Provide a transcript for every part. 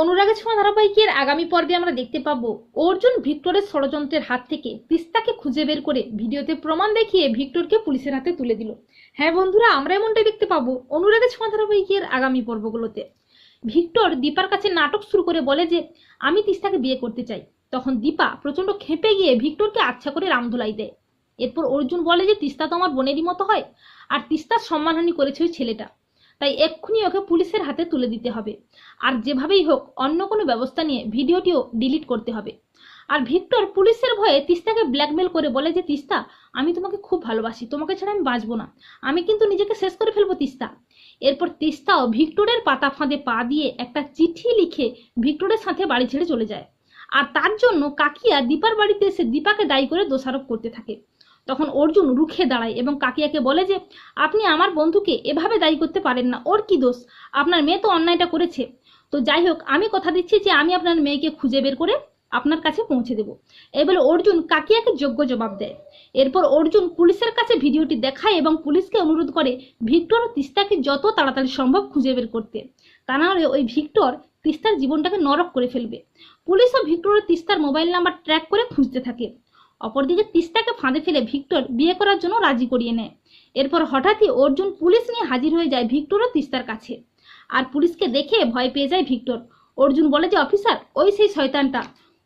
অনুরাগে ছোঁয়া ধারাবাহিকের আগামী পর্বে আমরা দেখতে পাবো অর্জুন ভিক্টরের ষড়যন্ত্রের হাত থেকে তিস্তাকে খুঁজে বের করে ভিডিওতে প্রমাণ দেখিয়ে ভিক্টরকে পুলিশের হাতে তুলে দিল। হ্যাঁ বন্ধুরা, আমরা এমনটাই দেখতে পাবো অনুরাগে ছোঁয়া ধারাবাহিকের আগামী পর্বগুলোতে। ভিক্টর দীপার কাছে নাটক শুরু করে বলে যে, আমি তিস্তাকে বিয়ে করতে চাই। তখন দীপা প্রচণ্ড খেপে গিয়ে ভিক্টরকে আচ্ছা করে রামধুলাই দেয়। এরপর অর্জুন বলে যে, তিস্তা তো আমার বোনেরই মতো হয়। আর তিস্তার সম্মানহানি করেছে ওই ছেলেটা। তাই এক্ষুনি ওকে পুলিশের হাতে তুলে দিতে হবে। আর যেভাবেই হোক, অন্য কোনো ব্যবস্থা নিয়ে ভিডিওটিও ডিলিট করতে হবে। আর ভিক্টর পুলিশের ভয়ে তিস্তাকে ব্ল্যাকমেল করে বলে যে, তিস্তা, আমি তোমাকে খুব ভালোবাসি, তোমাকে ছাড়া আমি বাঁচবো না। আমি কিন্তু নিজেকে শেষ করে ফেলব, তিস্তা। এরপর তিস্তাও ভিক্টরের পাতা ফাঁদে পা দিয়ে একটা চিঠি লিখে ভিক্টরের সাথে বাড়ি ছেড়ে চলে যায়। আর তার জন্য কাকিয়া দীপার বাড়িতে এসে দীপাকে দায়ী করে দোষারোপ করতে থাকে। তখন অর্জুন রুখে দাঁড়ায় এবং কাকিয়াকে বলে যে, আপনি আমার বন্ধুকে এভাবে দায়ী করতে পারেন না, ওর কি দোষ? আপনার মেয়ে তো অন্যায়টা করেছে। তো যাই হোক, আমি কথা দিচ্ছি যে, আমি আপনার মেয়েকে খুঁজে বের করে আপনার কাছে পৌঁছে দেব। এই বলে অর্জুন কাকিয়াকে যোগ্য জবাব দেয়। এরপর অর্জুন পুলিশের কাছে ভিডিওটি দেখায় এবং পুলিশকে অনুরোধ করে ভিক্টর ও তিস্তাকে যত তাড়াতাড়ি সম্ভব খুঁজে বের করতে। তা না হলে ওই ভিক্টর তিস্তার জীবনটাকে নরক করে ফেলবে। পুলিশ ও ভিক্টর তিস্তার মোবাইল নাম্বার ট্র্যাক করে খুঁজতে থাকে। অপরদিকে তিস্তাকে ফাঁদে ফেলে ভিক্টর বিয়ে করার জন্য রাজি করিয়ে নেয়। এরপর হঠাৎই অর্জুন পুলিশ নিয়ে হাজির হয়ে যায় ভিক্টর ও তিস্তার কাছে। আর পুলিশকে দেখে ভয় পেয়ে যায় ভিক্টর। অর্জুন বলে যে, অফিসার, ওই সেই শয়তানটা।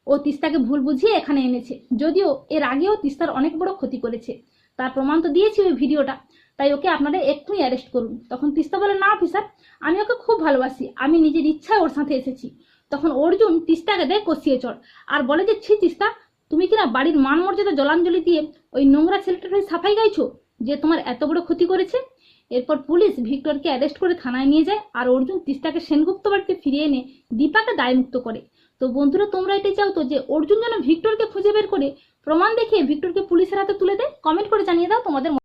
ও তিস্তাকে ভুল বুঝিয়ে এখানে এনেছে। যদিও এর আগেও তিস্তার অনেক বড় ক্ষতি করেছে। তার প্রমাণ তো দিয়েছি ওই ভিডিওটা। তাই ওকে আপনারা এক্ষুনি অ্যারেস্ট করুন। তখন তিস্তা বলে, না, অফিসার, আমি ওকে খুব ভালোবাসি। আমি নিজের ইচ্ছায় ওর সাথে এসেছি। তখন অর্জুন তিস্তাকে দেয় কষিয়ে চড়। আর বলে যে, ছি, তিস্তা তুমি কি না বাড়ির মান মর্যাদা জলাঞ্জলি দিয়ে ওই নোংরা ছেলেটার সাফাই গাইছো যে তোমার এত বড় ক্ষতি করেছে? এরপর পুলিশ ভিক্টরকে অ্যারেস্ট করে থানায় নিয়ে যায় আর অর্জুন তিস্তাকে সেনগুপ্ত বাড়িতে ফিরিয়ে এনে দীপাকে দায়মুক্ত করে। তো বন্ধুরা, তোমরা এটাই চাও তো যে অর্জুন যেন ভিক্টরকে খুঁজে বের করে প্রমাণ দেখিয়ে ভিক্টরকে পুলিশের হাতে তুলে দেয়? কমেন্ট করে জানিয়ে দাও তোমাদের